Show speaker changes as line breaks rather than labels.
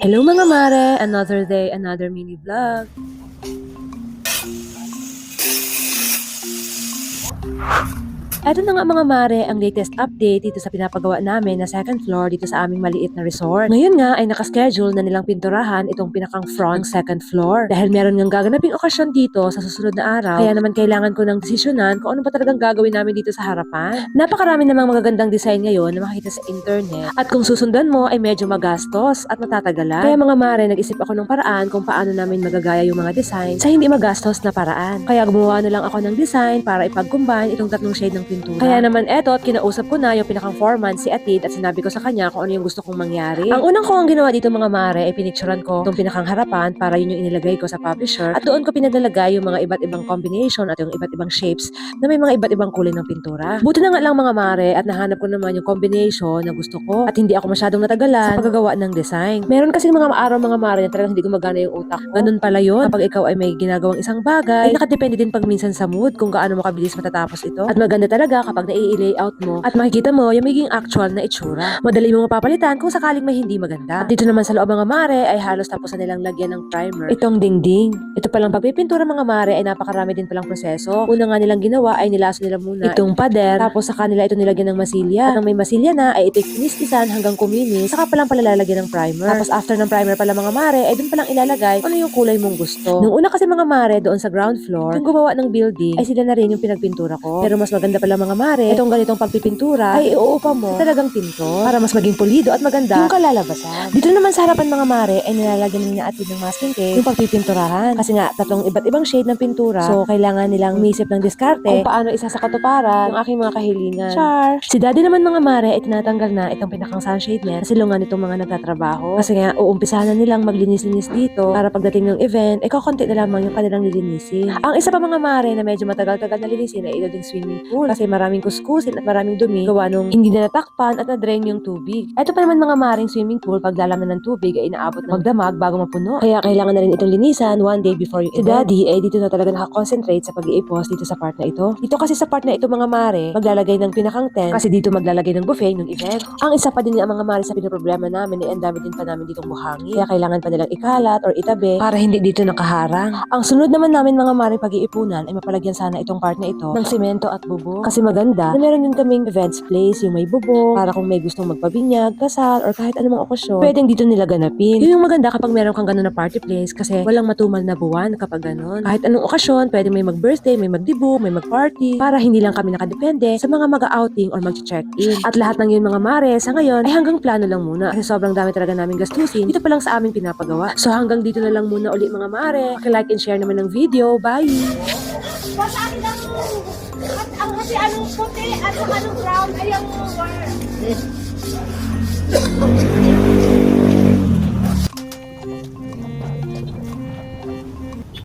Hello mga mare! Another day, another mini vlog. Eto na nga mga mare ang latest update dito sa pinapagawa namin na second floor dito sa aming maliit na resort. Ngayon nga ay nakaschedule na nilang pinturahan itong pinakang front second floor. Dahil meron ngang gaganaping okasyon dito sa susunod na araw, kaya naman kailangan ko ng desisyonan kung ano ba talagang gagawin namin dito sa harapan. Napakarami namang magagandang design ngayon na makikita sa internet at kung susundan mo ay medyo magastos at matatagalan. Kaya mga mare, nag-isip ako ng paraan kung paano namin magagaya yung mga design sa hindi magastos na paraan. Kaya gumawa na lang ako ng design para ipag-combine itong tatlong shade ng pintura. Kaya naman eto at kinausap ko na yung pinakang foreman si Atid at sinabi ko sa kanya kung ano yung gusto kong mangyari. Ang unang ko ang ginawa dito mga mare ay pinicturean ko itong pinakang harapan para yun yung inilagay ko sa publisher at doon ko pinaglalagay yung mga iba't ibang combination at yung iba't ibang shapes na may mga iba't ibang kulay ng pintura. Buti na nga lang mga mare at nahanap ko naman yung combination na gusto ko at hindi ako masyadong natagalan sa paggagawa ng design. Meron kasi mga araw mga mare na talagang hindi gumagana yung utak. Ganun pala yun. Kapag ikaw ay may ginagawang isang bagay, ay nakadepende din pag minsan sa mood kung gaano mo kabilis matatapos ito. At maganda talaga kapag nai-layout mo at makikita mo yung magiging actual na itsura. Madali mo mapapalitan kung sakaling may hindi maganda. At dito naman sa loob mga mare ay halos tapos na nilang lagyan ng primer. Itong dingding. Ito palang pagpipintura mga mare ay napakarami din palang proseso. Una nga nilang ginawa ay nilaso nila muna itong pader tapos sa kanila ito nilagyan ng masilya. Nang may masilya na ay ito kinistisan hanggang kuminis saka palang palalalagyan ng primer. Tapos after ng primer pala mga mare ay dun palang ilalagay ano yung kulay mong gusto. Nung una kasi mga mare doon sa ground floor, yung gumawa ng building ay sila na rin yung pinagpintura ko. Pero mas maganda pala mga mare, itong ganitong pagpipintura ay iuupa mo sa talagang pinto para mas maging pulido at maganda yung kalalabasan. Dito naman sa harapan mga mare ay nilalagyan nila atin ng masking tape yung pagpipinturahan. Kasi nga tatlong iba't ibang shade ng pintura. So kailangan nilang umisip ng diskarte kung paano isa sa katuparan yung aking mga kahilingan. Char! Si daddy naman mga mare ay tinatanggal na itong pinakang sunshade niya sa silungan nitong mga nagtatrabaho. Kasi nga uumpisahan na nilang maglinis-linis dito para pagdating ng event ay kakonti na lamang yung kanilang lilinisin. Ang isa pa mga mare na medyo matagal-tagal na linisin ay ito ding swimming pool kasi maraming kuskusin at maraming dumi gawa nung hindi na natakpan at na-drain yung tubig. Ito pa naman mga maring swimming pool pag lalaman ng tubig ay inaabot ng magdamag bago mapuno. Kaya kailangan na rin itong linisan one day before yung Si daddy ay dito na talaga nakakonsentrate sa pag-iipos dito sa part na ito. Dito kasi sa part na ito mga mare, maglalagay ng pinakang tent kasi dito maglalagay ng buffet ng event. Ang isa pa din nga mga mare sa pinoproblema namin ay ang dami din pa namin ditong buhangin. Kaya kailangan pa nilang ikalat or itabi para hindi dito nakaharang. Ang sunod naman namin mga mare pag-iipunan ay mapalagyan sana itong part na ito ng simento at bubong. Kasi maganda na meron din kaming events place yung may bubong para kung may gustong magpabinyag, kasal or kahit anumang okasyon, pwedeng dito nila ganapin. Yun yung maganda kapag meron kang ganun na party place kasi walang matumal na buwan kapag ganun. Kahit anong okasyon, pwede may mag-birthday, may magdibo, may mag-party para hindi lang kami nakadepende sa mga mag-outing or mag-check-in. At lahat ng yun mga mare sa ngayon ay hanggang plano lang muna kasi sobrang dami talaga namin gastusin dito pa lang sa aming pinapagawa. So hanggang dito na lang muna uli mga mare. Like and share naman ng video. Bye!
Basta akin ang at ang kasi anong puti? At anong brown? Ay ang war.